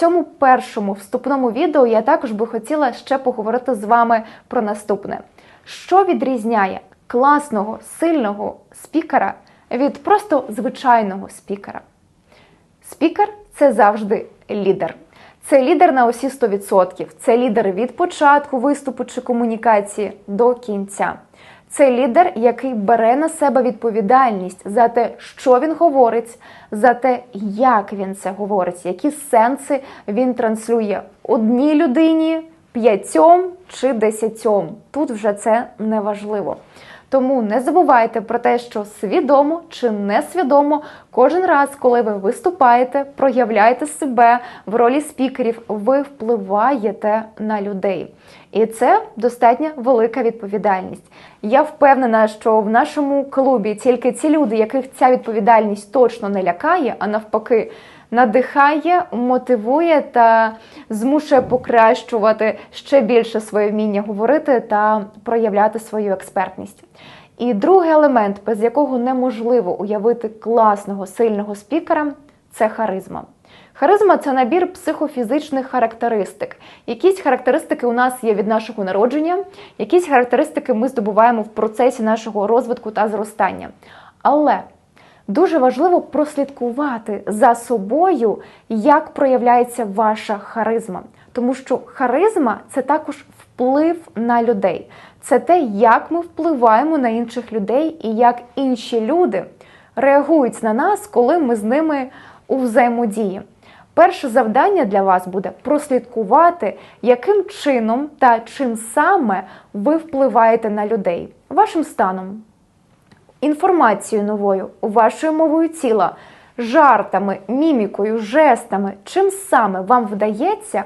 цьому першому вступному відео я також би хотіла ще поговорити з вами про наступне: що відрізняє класного, сильного спікера від просто звичайного спікера? Спікер це завжди лідер. Це лідер на усі 100%. Це лідер від початку виступу чи комунікації до кінця. Це лідер, який бере на себе відповідальність за те, що він говорить, за те, як він це говорить, які сенси він транслює одній людині, п'ятьом чи десятьом. Тут вже це не важливо. Тому не забувайте про те, що свідомо чи несвідомо, кожен раз, коли ви виступаєте, проявляєте себе в ролі спікерів, ви впливаєте на людей. І це достатньо велика відповідальність. Я впевнена, що в нашому клубі тільки ті люди, яких ця відповідальність точно не лякає, а навпаки. Надихає, мотивує та змушує покращувати ще більше своє вміння говорити та проявляти свою експертність. І другий елемент, без якого неможливо уявити класного, сильного спікера, це харизма. Харизма це набір психофізичних характеристик. Якісь характеристики у нас є від нашого народження, якісь характеристики ми здобуваємо в процесі нашого розвитку та зростання. Але Дуже важливо прослідкувати за собою, як проявляється ваша харизма. Тому що харизма це також вплив на людей. Це те, як ми впливаємо на інших людей і як інші люди реагують на нас, коли ми з ними у взаємодії. Перше завдання для вас буде прослідкувати, яким чином та чим саме ви впливаєте на людей, вашим станом інформацією новою, вашою мовою тіла, жартами, мімікою, жестами, чим саме вам вдається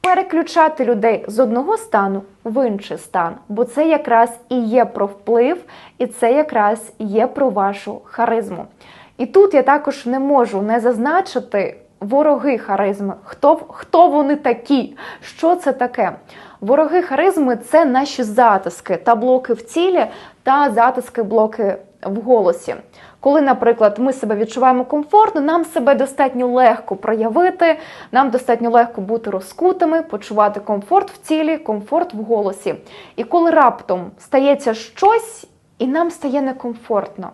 переключати людей з одного стану в інший стан, бо це якраз і є про вплив, і це якраз є про вашу харизму. І тут я також не можу не зазначити вороги харизми. Хто хто вони такі? Що це таке? Вороги харизми це наші затиски та блоки в тілі та затиски блоки в голосі. Коли, наприклад, ми себе відчуваємо комфортно, нам себе достатньо легко проявити, нам достатньо легко бути розкутими, почувати комфорт в тілі, комфорт в голосі. І коли раптом стається щось, і нам стає некомфортно.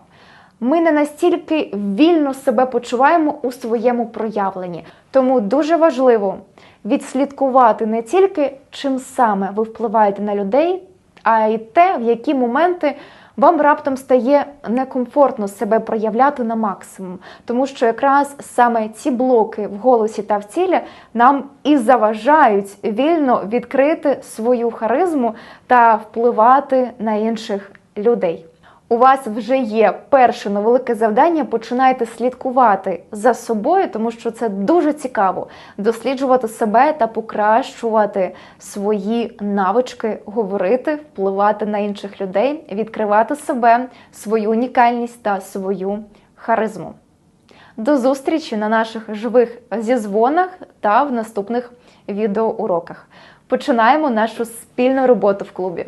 Ми не настільки вільно себе почуваємо у своєму проявленні. Тому дуже важливо відслідкувати не тільки чим саме ви впливаєте на людей, а й те, в які моменти вам раптом стає некомфортно себе проявляти на максимум, тому що якраз саме ці блоки в голосі та в тілі нам і заважають вільно відкрити свою харизму та впливати на інших людей у вас вже є перше невелике завдання, починайте слідкувати за собою, тому що це дуже цікаво досліджувати себе та покращувати свої навички, говорити, впливати на інших людей, відкривати себе, свою унікальність та свою харизму. До зустрічі на наших живих зізвонах та в наступних відеоуроках. Починаємо нашу спільну роботу в клубі.